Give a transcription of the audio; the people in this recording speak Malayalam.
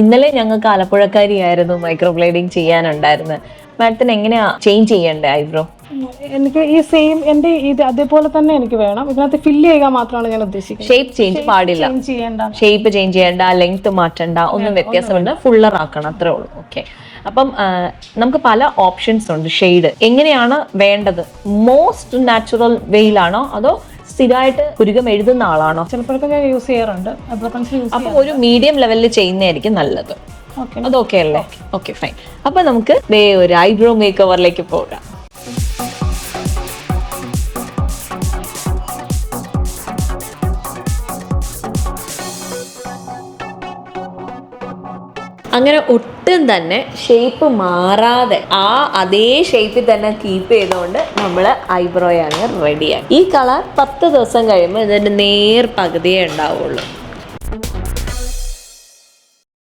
ഇന്നലെ ഞങ്ങൾക്ക് ആലപ്പുഴക്കാരിയായിരുന്നു മൈക്രോ ബ്ലൈഡിങ് ചെയ്യാനുണ്ടായിരുന്നത് മാഡത്തിന് എങ്ങനെയാ ചേഞ്ച് ചെയ്യണ്ടേ ഐബ്രോ എനിക്ക് ഈ സെയിം എന്റെ ഇത് അതേപോലെ തന്നെ എനിക്ക് വേണം. ഇതിനകത്ത് ഫില്ല് ചെയ്യുക മാത്രമാണ് ഞാൻ ഉദ്ദേശിക്കുന്നത്. ഷേപ്പ് ചേഞ്ച് പാടില്ല. ചെയ്യേണ്ട. ഷേപ്പ് ചേഞ്ച് ചെയ്യണ്ട ലെങ്ത് മാറ്റണ്ട ഒന്നും വ്യത്യാസമുണ്ട് ഫുള്ളർ ആക്കണം അത്രേ ഉള്ളൂ. ഓക്കെ അപ്പം നമുക്ക് പല ഓപ്ഷൻസ് ഉണ്ട്. ഷെയ്ഡ് എങ്ങനെയാണ് വേണ്ടത്? മോസ്റ്റ് നാച്ചുറൽ വെയിലാണോ അതോ സ്ഥിരമായിട്ട് പുരുകം എഴുതുന്ന ആളാണോ? ചിലപ്പോഴൊക്കെ ഞാൻ യൂസ് ചെയ്യാറുണ്ട്. അപ്പോൾ പെൻസിൽ യൂസ് അപ്പൊ ഒരു മീഡിയം ലെവലിൽ ചെയ്യുന്നതായിരിക്കും നല്ലത്. അത് ഓക്കെ അല്ലേ? ഓക്കെ ഫൈൻ അപ്പൊ നമുക്ക് ദേ ഒരു ഐബ്രോ മേക്ക് ഓവറിലേക്ക് പോകാം. അങ്ങനെ ഒട്ടും തന്നെ ഷേപ്പ് മാറാതെ ആ അതേ ഷേപ്പിൽ തന്നെ കീപ്പ് ചെയ്തുകൊണ്ട് നമ്മൾ ഐബ്രോയാണ് റെഡിയാക്കി ഈ കളർ പത്ത് ദിവസം കഴിയുമ്പോൾ ഇതിന്റെ നേർ പകുതിയേ ഉണ്ടാവുള്ളൂ.